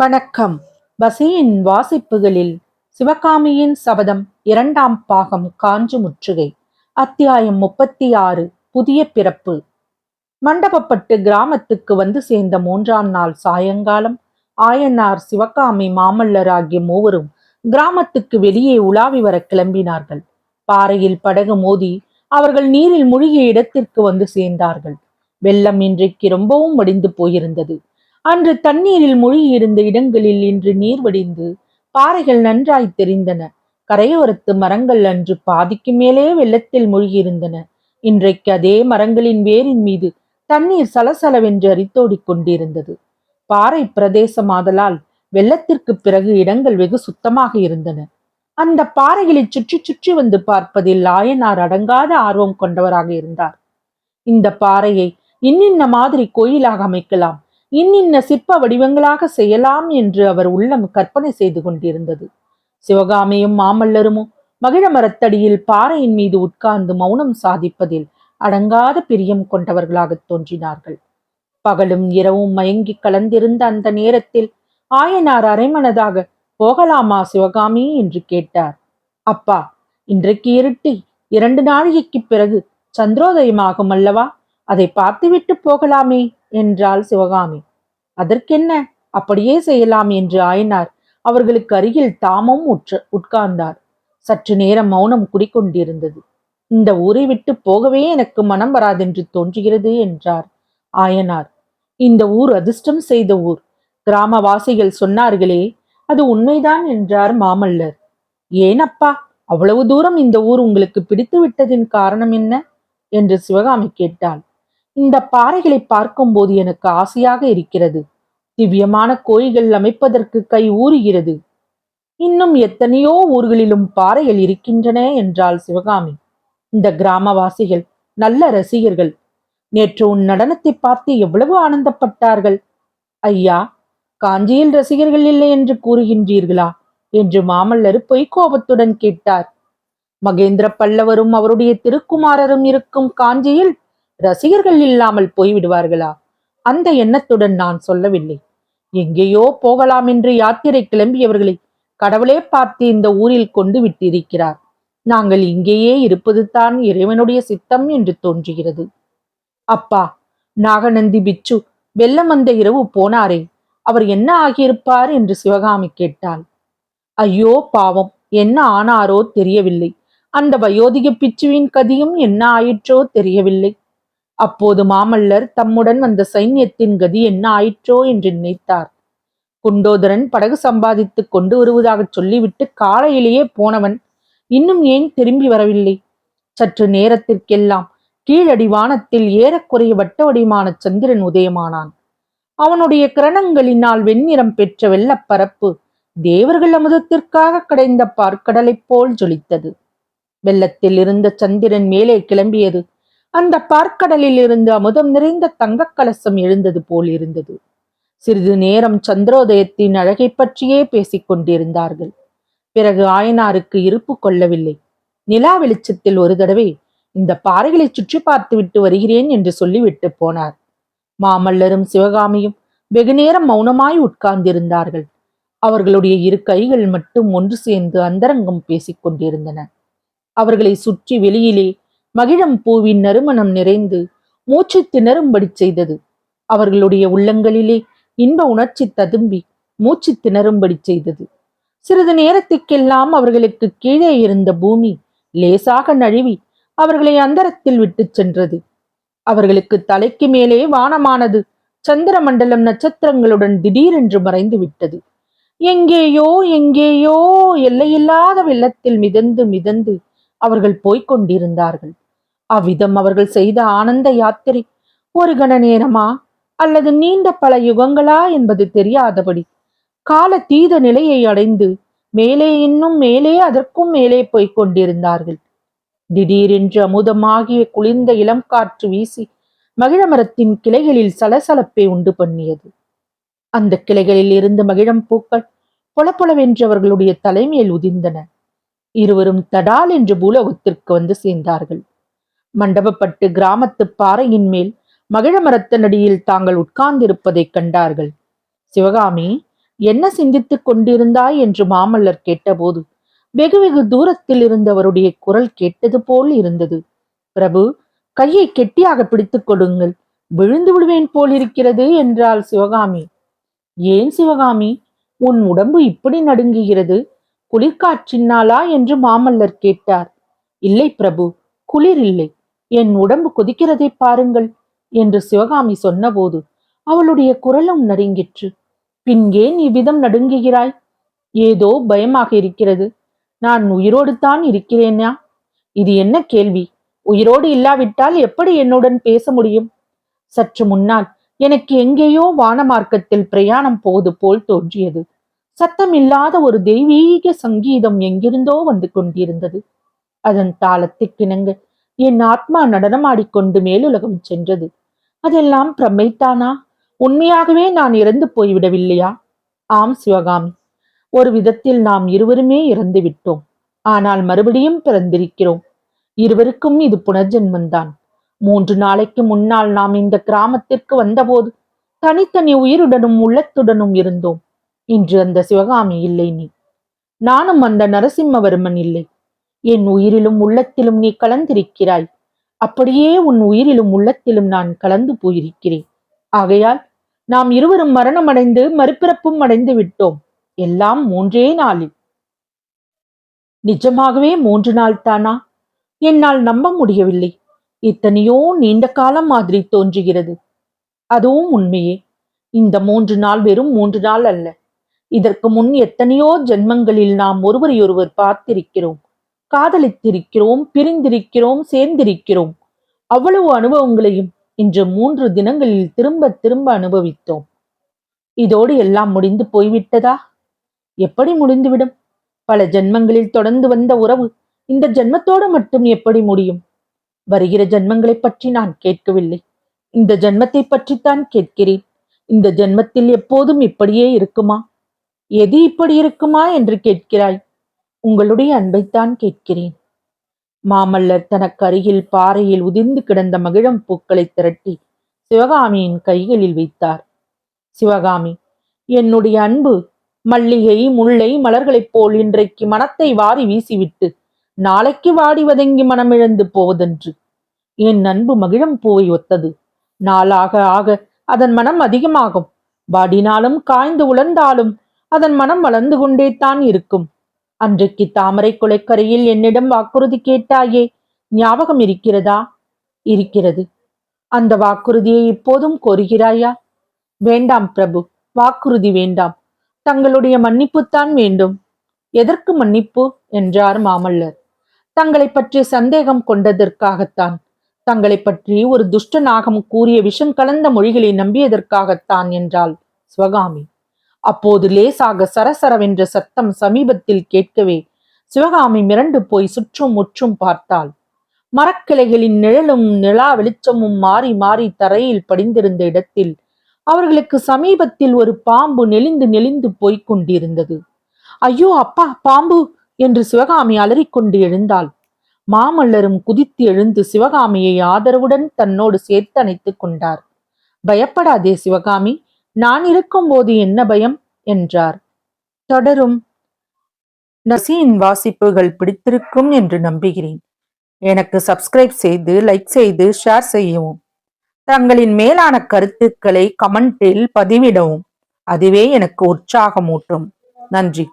வணக்கம். பசியின் வாசிப்புகளில் சிவகாமியின் சபதம் இரண்டாம் பாகம் காஞ்சு முற்றுகை. அத்தியாயம் முப்பத்தி ஆறு புதிய பிறப்பு. மண்டபப்பட்டு கிராமத்துக்கு வந்து சேர்ந்த மூன்றாம் நாள் சாயங்காலம் ஆயனார் சிவகாமி மாமல்லர் ஆகிய மூவரும் கிராமத்துக்கு வெளியே உலாவி வர கிளம்பினார்கள். பாறையில் படகு மோதி அவர்கள் நீரில் மூழ்கிய இடத்திற்கு வந்து சேர்ந்தார்கள். வெள்ளம் இன்றைக்கு ரொம்பவும் வடிந்து போயிருந்தது. அன்று தண்ணீரில் மூழ்கியிருந்த இடங்களில் இன்று நீர் வடிந்து பாறைகள் நன்றாய் தெரிந்தன. கரையோரத்து மரங்கள் அன்று பாதிக்கு மேலே வெள்ளத்தில் மூழ்கியிருந்தன. இன்றைக்கு அதே மரங்களின் வேரின் மீது தண்ணீர் சலசலவென்று அரித்தோடிக் கொண்டிருந்தது. பாறை பிரதேசமாதலால் வெள்ளத்திற்கு பிறகு இடங்கள் வெகு சுத்தமாக இருந்தன. அந்த பாறைகளை சுற்றி சுற்றி வந்து பார்ப்பதில் ஆயனார் அடங்காத ஆர்வம் கொண்டவராக இருந்தார். இந்த பாறையை இன்னின்ன மாதிரி கோயிலாக அமைக்கலாம். இன்னின்ன சிற்ப வடிவங்களாக செய்யலாம் என்று அவர் உள்ளம் கற்பனை செய்து கொண்டிருந்தது. சிவகாமியும் மாமல்லருமோ மகிழ மரத்தடியில் பாறையின் மீது உட்கார்ந்து மௌனம் சாதிப்பதில் அடங்காத பிரியம் கொண்டவர்களாகத் தோன்றினார்கள். பகலும் இரவும் மயங்கி கலந்திருந்த அந்த நேரத்தில் ஆயனார் அரைமனதாக போகலாமா சிவகாமி என்று கேட்டார். அப்பா இன்றைக்கு இருட்டி இரண்டு நாழிகைக்குப் பிறகு சந்திரோதயமாகும் அல்லவா? அதை பார்த்துவிட்டு போகலாமே என்றாள் சிவகாமி. அதற்கென்ன? அப்படியே செய்யலாம் என்று ஆயினார். அவர்களுக்கு அருகில் தாமும் உற்ற உட்கார்ந்தார். சற்று நேரம் மௌனம் குடிக்கொண்டிருந்தது. இந்த ஊரை விட்டு போகவே எனக்கு மனம் வராதென்று தோன்றுகிறது என்றார் ஆயனார். இந்த ஊர் அதிர்ஷ்டம் செய்த ஊர். கிராமவாசிகள் சொன்னார்களே அது உண்மைதான் என்றார் மாமல்லர். ஏனப்பா அவ்வளவு தூரம் இந்த ஊர் உங்களுக்கு பிடித்து விட்டதின் காரணம் என்ன? என்று சிவகாமி கேட்டாள். இந்த பாறைகளை பார்க்கும்போது எனக்கு ஆசையாக இருக்கிறது. திவ்யமான கோயில்கள் அமைப்பதற்கு கை ஊறுகிறது. இன்னும் எத்தனையோ ஊர்களிலும் பாறைகள் இருக்கின்றன என்றாள் சிவகாமி. இந்த கிராமவாசிகள் நல்ல ரசிகர்கள். நேற்று உன் நடனத்தை பார்த்து எவ்வளவு ஆனந்தப்பட்டார்கள். ஐயா காஞ்சியில் ரசிகர்கள் இல்லை என்று கூறுகின்றீர்களா? என்று மாமல்லர் பொய்க்கோபத்துடன் கேட்டார். மகேந்திர பல்லவரும் அவருடைய திருக்குமாரரும் இருக்கும் காஞ்சியில் ரசிகர்கள் இல்லாமல் போய்விடுவார்களா? அந்த எண்ணத்துடன் நான் சொல்லவில்லை. எங்கேயோ போகலாம் என்று யாத்திரை கிளம்பியவர்களை கடவுளே பார்த்து இந்த ஊரில் கொண்டு விட்டிருக்கிறார். நாங்கள் இங்கேயே இருப்பது தான் இறைவனுடைய சித்தம் என்று தோன்றுகிறது. அப்பா நாகநந்தி பிச்சு வெள்ளம் வந்த இரவு போனாரே. அவர் என்ன ஆகியிருப்பார் என்று சிவகாமி கேட்டாள். ஐயோ பாவம். என்ன ஆனாரோ தெரியவில்லை. அந்த வயோதிக பிச்சுவின் கதியும் என்ன ஆயிற்றோ தெரியவில்லை. அப்போது மாமல்லர் தம்முடன் வந்த சைன்யத்தின் கதி என்ன ஆயிற்றோ என்று நினைத்தார். குண்டோதரன் படகு சம்பாதித்து கொண்டு வருவதாக சொல்லிவிட்டு காலையிலேயே போனவன் இன்னும் ஏன் திரும்பி வரவில்லை? சற்று நேரத்திற்கெல்லாம் கீழடி வானத்தில் ஏறக்குறைய வட்ட வடிவான சந்திரன் உதயமானான். அவனுடைய கிரணங்களினால் வெண்ணிறம் பெற்ற வெள்ளப்பரப்பு தேவர்கள் அமுதத்திற்காக கடைந்த பார்க்கடலைப் போல் ஜொலித்தது. வெள்ளத்தில் இருந்த சந்திரன் மேலே கிளம்பியது அந்த பார்க்கடலில் இருந்து அமுதம் நிறைந்த தங்கக் கலசம் எழுந்தது போல் இருந்தது. சிறிது நேரம் சந்திரோதயத்தின் அழகை பற்றியே பேசிக் கொண்டிருந்தார்கள். பிறகு ஆயனாருக்கு இருப்பு கொள்ளவில்லை. நிலா வெளிச்சத்தில் ஒரு தடவை இந்த பாறைகளை சுற்றி பார்த்துவிட்டு வருகிறேன் என்று சொல்லிவிட்டு போனார். மாமல்லரும் சிவகாமியும் வெகுநேரம் மௌனமாய் உட்கார்ந்திருந்தார்கள். அவர்களுடைய இரு கைகள் மட்டும் ஒன்று சேர்ந்து அந்தரங்கம் பேசிக் கொண்டிருந்தன. அவர்களை சுற்றி வெளியிலே மகிழம் பூவின் நறுமணம் நிறைந்து மூச்சு திணறும்படி செய்தது. அவர்களுடைய உள்ளங்களிலே இன்ப உணர்ச்சி ததும்பி மூச்சு திணறும்படி செய்தது. சிறிது நேரத்துக்கெல்லாம் அவர்களுக்கு கீழே இருந்த பூமி லேசாக நழுவி அவர்களை அந்தரத்தில் விட்டுச் சென்றது. அவர்களுக்கு தலைக்கு மேலே வானமானது சந்திர மண்டலம் நட்சத்திரங்களுடன் திடீரென்று மறைந்து விட்டது. எங்கேயோ எங்கேயோ எல்லையில்லாத வெள்ளத்தில் மிதந்து மிதந்து அவர்கள் போய்க் கொண்டிருந்தார்கள். அவ்விதம் அவர்கள் செய்த ஆனந்த யாத்திரை ஒரு கண நேரமா அல்லது நீண்ட பல யுகங்களா என்பது தெரியாதபடி கால தீத நிலையை அடைந்து மேலே இன்னும் மேலே அதற்கும் மேலே போய்க் கொண்டிருந்தார்கள். திடீரென்று அமுதமாகிய குளிர்ந்த இளம் காற்று வீசி மகிழமரத்தின் கிளைகளில் சலசலப்பை உண்டு பண்ணியது. அந்த கிளைகளில் இருந்து மகிழம் பூக்கள் பொலப்பொலவென்று அவர்களுடைய தலைமையில் உதிர்ந்தன. இருவரும் தடால் என்று பூலோகத்திற்கு வந்து சேர்ந்தார்கள். மண்டபப்பட்டு கிராமத்து பாறையின் மேல் மகிழமரத்தனடியில் தாங்கள் உட்கார்ந்திருப்பதைக் கண்டார்கள். சிவகாமி என்ன சிந்தித்துக் கொண்டிருந்தாய்? என்று மாமல்லர் கேட்டபோது வெகு வெகு தூரத்தில் இருந்தவருடைய குரல் கேட்டது போல் இருந்தது. பிரபு கையை கெட்டியாக பிடித்துக் கொடுங்கள். விழுந்து விடுவேன் போல் இருக்கிறது என்றாள் சிவகாமி. ஏன் சிவகாமி? உன் உடம்பு இப்படி நடுங்குகிறது. குளிர்காற்றினாலா என்று மாமல்லர் கேட்டார். இல்லை பிரபு குளிர் இல்லை. என் உடம்பு கொதிக்கிறதை பாருங்கள் என்று சிவகாமி சொன்னபோது அவளுடைய குரலும் நடுங்கிற்று பின் ஏன் இவ்விதம் நடுங்குகிறாய்? ஏதோ பயமாக இருக்கிறது. நான் உயிரோடு தான் இருக்கிறேனா? இது என்ன கேள்வி? உயிரோடு இல்லாவிட்டால் எப்படி என்னுடன் பேச முடியும்? சற்று முன்னால் எனக்கு எங்கேயோ வானமார்க்கத்தில் பிரயாணம் போவது போல் தோன்றியது. சத்தமில்லாத ஒரு தெய்வீக சங்கீதம் எங்கிருந்தோ வந்து கொண்டிருந்தது. அதன் தாளத்துக்கிணங்க என் ஆத்மா நடனமாடிக்கொண்டு மேலுலகம் சென்றது. அதெல்லாம் பிரமைத்தானா உண்மையாகவே நான் இறந்து போய்விடவில்லையா? ஆம் சிவகாமி. ஒரு விதத்தில் நாம் இருவருமே இறந்து விட்டோம். ஆனால் மறுபடியும் பிறந்திருக்கிறோம். இருவருக்கும் இது புனர்ஜென்மந்தான் மூன்று நாளைக்கு முன்னால் நாம் இந்த கிராமத்திற்கு வந்தபோது தனித்தனி உயிருடனும் உள்ளத்துடனும் இருந்தோம். இன்று அந்த சிவகாமி இல்லை நீ. நானும் அந்த நரசிம்மவர்மன் இல்லை. என் உயிரிலும் உள்ளத்திலும் நீ கலந்திருக்கிறாய். அப்படியே உன் உயிரிலும் உள்ளத்திலும் நான் கலந்து போயிருக்கிறேன். ஆகையால் நாம் இருவரும் மரணமடைந்து மறுபிறப்பும் அடைந்து விட்டோம். எல்லாம் மூன்றே நாளில். நிஜமாகவே மூன்று நாள் தானா? என்னால் நம்ப முடியவில்லை. இத்தனையோ நீண்ட காலம் மாதிரி தோன்றுகிறது. அதுவும் உண்மையே. இந்த மூன்று நாள் வெறும் மூன்று நாள் அல்ல. இதற்கு முன் எத்தனையோ ஜென்மங்களில் நாம் ஒருவரையொருவர் பார்த்திருக்கிறோம். காதலித்திருக்கிறோம் பிரிந்திருக்கிறோம் சேர்ந்திருக்கிறோம். அவ்வளவு அனுபவங்களையும் இன்று மூன்று தினங்களில் திரும்ப திரும்ப அனுபவித்தோம். இதோடு எல்லாம் முடிந்து போய்விட்டதா? எப்படி முடிந்துவிடும்? பல ஜென்மங்களில் தொடர்ந்து வந்த உறவு இந்த ஜென்மத்தோடு மட்டும் எப்படி முடியும்? வருகிற ஜென்மங்களை பற்றி நான் கேட்கவில்லை. இந்த ஜென்மத்தை பற்றித்தான் கேட்கிறேன். இந்த ஜென்மத்தில் எப்போதும் இப்படியே இருக்குமா? எது இப்படி இருக்குமா என்று கேட்கிறாய்? உங்களுடைய அன்பைத்தான் கேட்கிறேன். மாமல்லர் தனக்கு அருகில் பாறையில் உதிர்ந்து கிடந்த மகிழம் பூக்களை திரட்டி சிவகாமியின் கைகளில் வைத்தார். சிவகாமி என்னுடைய அன்பு மல்லிகை முல்லை மலர்களைப் போல் இன்றைக்கு மனத்தை வாரி வீசிவிட்டு நாளைக்கு வாடி வதங்கி மனமிழந்து போவதென்று. என் அன்பு மகிழம் பூவை ஒத்தது. நாளாக ஆக அதன் மனம் அதிகமாகும். வாடினாலும் காய்ந்து உலர்ந்தாலும் அதன் மனம் வளர்ந்து கொண்டே தான் இருக்கும். அன்றைக்கு தாமரை கொலைக்கரையில் என்னிடம் வாக்குறுதி கேட்டாயே ஞாபகம் இருக்கிறதா? இருக்கிறது. அந்த வாக்குறுதியை இப்போதும் கோருகிறாயா? வேண்டாம் பிரபு வாக்குறுதி வேண்டாம். தங்களுடைய மன்னிப்புத்தான் வேண்டும். எதற்கு மன்னிப்பு? என்றார் மாமல்லர். தங்களை பற்றி சந்தேகம் கொண்டதற்காகத்தான். தங்களை பற்றி ஒரு துஷ்ட நாகம் கூறிய விஷம் கலந்த மொழிகளை நம்பியதற்காகத்தான் என்றாள் சுவகாமி அப்போது லேசாக சரசரவென்ற சத்தம் சமீபத்தில் கேட்கவே சிவகாமி மிரண்டு போய் சுற்றும் முற்றும் பார்த்தாள். மரக்கிளைகளின் நிழலும் நிலா வெளிச்சமும் மாறி மாறி தரையில் படிந்திருந்த இடத்தில் அவர்களுக்கு சமீபத்தில் ஒரு பாம்பு நெளிந்து நெளிந்து போய்க் கொண்டிருந்தது. ஐயோ அப்பா பாம்பு! என்று சிவகாமி அலறிக்கொண்டு எழுந்தாள். மாமல்லரும் குதித்து எழுந்து சிவகாமியை ஆதரவுடன் தன்னோடு சேர்த்து அணைத்துக் கொண்டார். பயப்படாதே சிவகாமி நான் இருக்கும்போது என்ன பயம்? என்றார். தொடரும். நசியின் வாசிப்புகள் பிடித்திருக்கும் என்று நம்புகிறேன். எனக்கு சப்ஸ்கிரைப் செய்து லைக் செய்து ஷேர் செய்யவும். தங்களின் மேலான கருத்துக்களை கமெண்டில் பதிவிடவும். அதுவே எனக்கு உற்சாகமூட்டும். நன்றி.